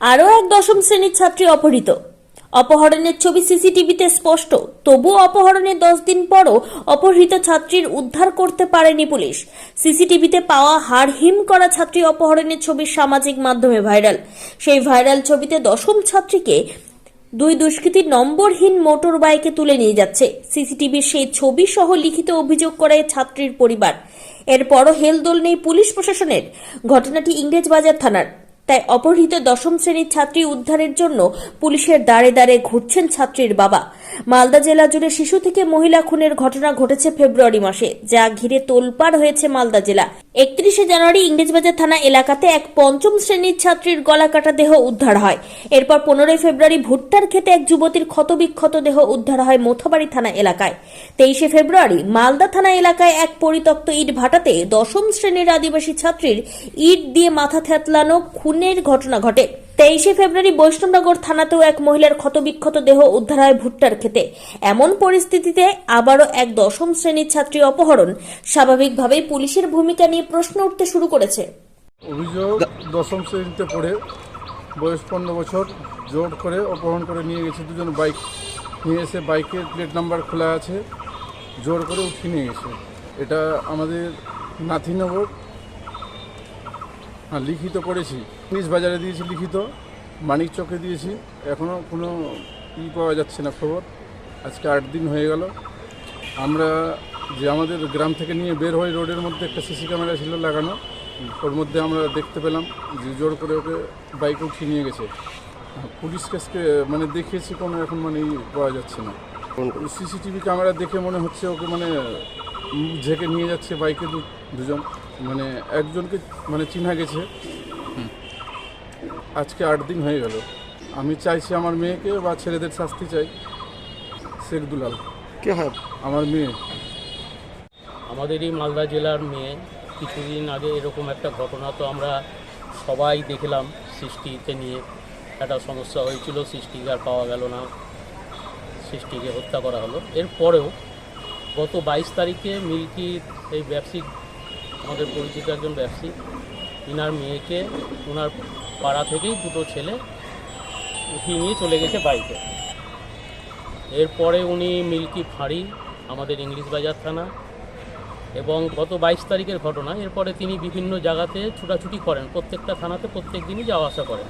আরও এক দশম শ্রেণির ছাত্রী অপহৃত। অপহরণের ছবি সিসিটিভিতে স্পষ্ট, তবুও অপহরণের দশ দিন পরও অপহৃত ছাত্রীর উদ্ধার করতে পারেনি পুলিশ। সিসিটিভিতে পাওয়া হাড় হিম করা ছাত্রী অপহরণের ছবি সামাজিক মাধ্যমে ভাইরাল। সেই ভাইরাল ছবিতে দশম ছাত্রীকে দুই দুষ্কৃতী নম্বরহীন মোটর বাইকে তুলে নিয়ে যাচ্ছে। সিসিটিভির সেই ছবি সহ লিখিত অভিযোগ করে ছাত্রীর পরিবার। এরপরও হেলদোল নেই পুলিশ প্রশাসনের। ঘটনাটি ইংরেজবাজার থানার। তাই অপহৃত দশম শ্রেণির ছাত্রী উদ্ধারের জন্য পুলিশের দাঁড়ে দাঁড়ে ঘুরছেন ছাত্রীর বাবা। মালদা জেলা জুড়ে শিশু থেকে মহিলা খুনের ঘটনা ঘটেছে ফেব্রুয়ারি মাসে, যা ঘিরে তোলপাড় হয়েছে মালদা জেলা। একত্রিশে জানুয়ারি ইংরেজবাজার থানা এলাকাতে এক পঞ্চম শ্রেণির ছাত্রীর গলা কাটা দেহ উদ্ধার হয়। এরপর পনেরোই ফেব্রুয়ারি ভুট্টার খেতে এক যুবতীর ক্ষতবিক্ষত দেহ উদ্ধার হয় মোথাবাড়ি থানা এলাকায়। তেইশে ফেব্রুয়ারি মালদা থানা এলাকায় এক পরিত্যক্ত ইট ভাটাতে দশম শ্রেণির আদিবাসী ছাত্রীর ইট দিয়ে মাথা থ্যাতলানো খুনের ঘটনা ঘটে। তেইশে ফেব্রুয়ারি বৈষ্ণবনগর থানাতেও এক মহিলার ক্ষতবিক্ষত দেহ উদ্ধার হয় ভুট্টার খেতে এমন পরিস্থিতিতে আবারও এক দশম শ্রেণির ছাত্রী অপহরণ। স্বাভাবিকভাবেই পুলিশের ভূমিকা নিয়ে প্রশ্ন উঠতে শুরু করেছে। অভিযোগ, দশম শ্রেণীতে পড়ে, বয়স পনেরো বছর, জোর করে অপহরণ করে নিয়ে গেছে দুজন বাইক। নিয়ে এসে বাইকের প্লেট নাম্বার খোলা আছে, জোর করে উঠিয়ে নিয়ে গেছে। এটা আমাদের নাথিনগর হ্যাঁ লিখিত করেছি। পুলিশ বাজারে দিয়েছি লিখিত, মানিক চকে দিয়েছি এখনও কোনো ই পাওয়া যাচ্ছে না খবর। আজকে আট দিন হয়ে গেল। আমরা যে আমাদের গ্রাম থেকে নিয়ে বের হই রোডের মধ্যে একটা সিসি ক্যামেরা ছিল লাগানো, ওর মধ্যে আমরা দেখতে পেলাম যে জোর করে ওকে বাইকে উঠিয়ে নিয়ে গেছে। পুলিশ কেসকে মানে দেখিয়েছি কোনো এখন মানে পাওয়া যাচ্ছে না। সিসিটিভি ক্যামেরা দেখে মনে হচ্ছে ওকে মানে ঝেঁকে নিয়ে যাচ্ছে বাইকে দুজন। মানে একজনকে মানে চিনা গেছে আজকে আট দিন হয়ে গেল। আমি চাইছি আমার মেয়েকে বা ছেলেদের শাস্তি চাই শেখ দুলাল। কে হয়? আমার মেয়ে। আমাদের এই মালদা জেলার মেয়ে কিছুদিন আগে এরকম একটা ঘটনা তো আমরা সবাই দেখলাম সৃষ্টিতে নিয়ে। একটা সমস্যা হয়েছিল সৃষ্টিকে আর পাওয়া গেল না। সৃষ্টিকে হত্যা করা হলো। এরপরেও গত বাইশ তারিখে মিল্কির এই ব্যবসায়িক আমাদের পরিচিত একজন ব্যবসায়িক ইনার মেয়েকে ওনার পাড়া থেকেই দুটো ছেলে উঠিয়ে নিয়ে চলে গেছে বাইকে। এরপরে উনি মিল্কি ফাঁড়ি, আমাদের ইংলিশ বাজার থানা, এবং গত বাইশ তারিখের ঘটনা, এরপরে তিনি বিভিন্ন জায়গাতে ছুটাছুটি করেন, প্রত্যেকটা থানাতে প্রত্যেক দিনই যাওয়া আসা করেন।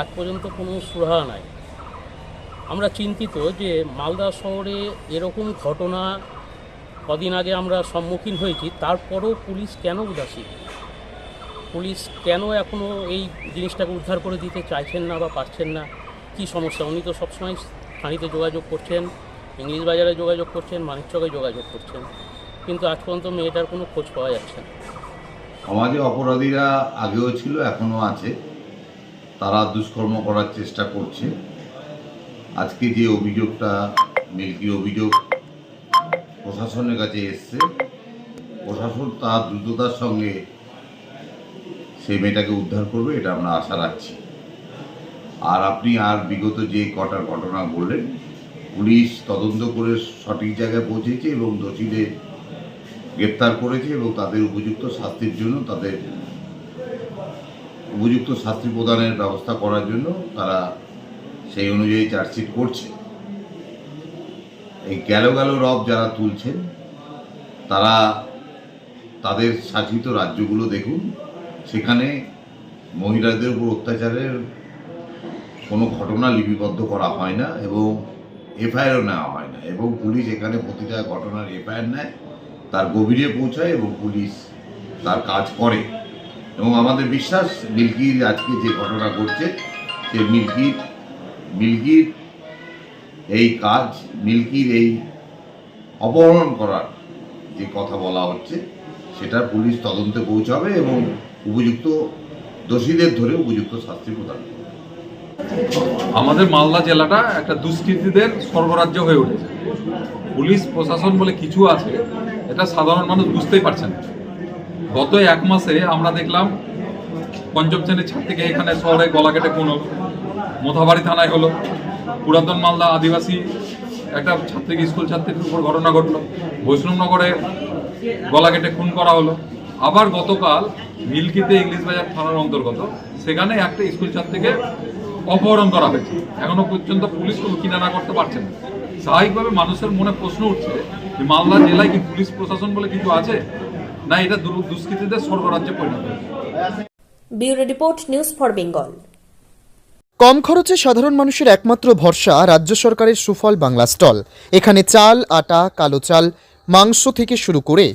আজ পর্যন্ত কোনো সুরাহা নাই। আমরা চিন্তিত যে মালদা শহরে এরকম ঘটনা কদিন আগে আমরা সম্মুখীন হয়েছি, তারপরেও পুলিশ কেন উদাসীন? পুলিশ কেন এখনও এই জিনিসটাকে উদ্ধার করে দিতে চাইছেন না বা পারছেন না? কী সমস্যা? উনি তো সবসময় থানিতে যোগাযোগ করছেন, ইংলিশ বাজারে যোগাযোগ করছেন মানিকচকে যোগাযোগ করছেন। কিন্তু আজ পর্যন্ত মেয়েটার কোনো খোঁজ পাওয়া যাচ্ছে না। সমাজে অপরাধীরা আগেও ছিল, এখনও আছে। তারা দুষ্কর্ম করার চেষ্টা করছে। আজকে যে অভিযোগটা মিল্কির অভিযোগ প্রশাসনের কাছে এসছে, প্রশাসন তার দ্রুততার সঙ্গে সেই মেয়েটাকে উদ্ধার করবে, এটা আমরা আশা রাখছি। আর আপনি আর বিগত যে কটা ঘটনা বললেন, পুলিশ তদন্ত করে সঠিক জায়গায় পৌঁছেছে এবং দোষীদের গ্রেপ্তার করেছে এবং তাদের উপযুক্ত শাস্তির জন্য, তাদের উপযুক্ত শাস্তি প্রদানের ব্যবস্থা করার জন্য তারা সেই অনুযায়ী চার্জশিট করছে। এই গেল গেল রব যারা তুলছেন, তারা তাদের শাসিত রাজ্যগুলো দেখুন সেখানে মহিলাদের উপর অত্যাচারের কোনো ঘটনা লিপিবদ্ধ করা হয় না এবং এফআইআরও নেওয়া হয় না এবং পুলিশ এখানে প্রতিটা ঘটনার এফআইআর নেয়, তার গভীরে পৌঁছায় এবং পুলিশ তার কাজ করে। এবং আমাদের বিশ্বাস মিল্কির আজকে যে ঘটনা ঘটছে, সে মিল্কির মিল্কির এই কাজ মিল্কির এই অপহরণ করার যে কথা বলা হচ্ছে, সেটা পুলিশ তদন্তে পৌঁছাবে এবং উপযুক্ত দোষীদের ধরে উপযুক্ত শাস্তি প্রদান আমাদের মালদা জেলাটা একটা দুষ্কৃতীদের স্বর্গরাজ্য হয়ে উঠেছে। পুলিশ, প্রশাসন বলে কিছু আছে, এটা সাধারণ মানুষ বুঝতেই পারছে না। গত এক মাসে আমরা দেখলাম পঞ্চম শ্রেণির ছাত্রীকে এখানে শহরে গলা কেটে হলো, মোথাবাড়ি থানায় হলো। পুরাতন মালদা আদিবাসী একটা ছাত্রীকে, স্কুল ছাত্রীর উপর ঘটনা ঘটলো। বৈষ্ণবনগরে গলা কেটে খুন করা হলো। আবার গতকাল মিল্কিতে ইংলিশ বাজার থানার অন্তর্গত সেখানে একটা স্কুল ছাত্রীকে অপহরণ করা হয়েছে। এখনও পর্যন্ত পুলিশ কোনো কিনারা করতে পারছে না। স্বাভাবিকভাবে মানুষের মনে প্রশ্ন উঠছে যে মালদা জেলায় কি পুলিশ প্রশাসন বলে কিছু আছে? না এটা দুর- দুষ্কৃতীদের স্বর্গরাজ্যে পরিণত হয়েছে। Bureau report news for Bengal. কম খরচে সাধারণ মানুষের একমাত্র ভরসা রাজ্য সরকারের সুফল বাংলা স্টল। এখানে চাল আটা কালো চাল মাংস থেকে শুরু করে